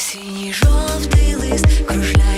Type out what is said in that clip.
Осінній жовтий лист кружляє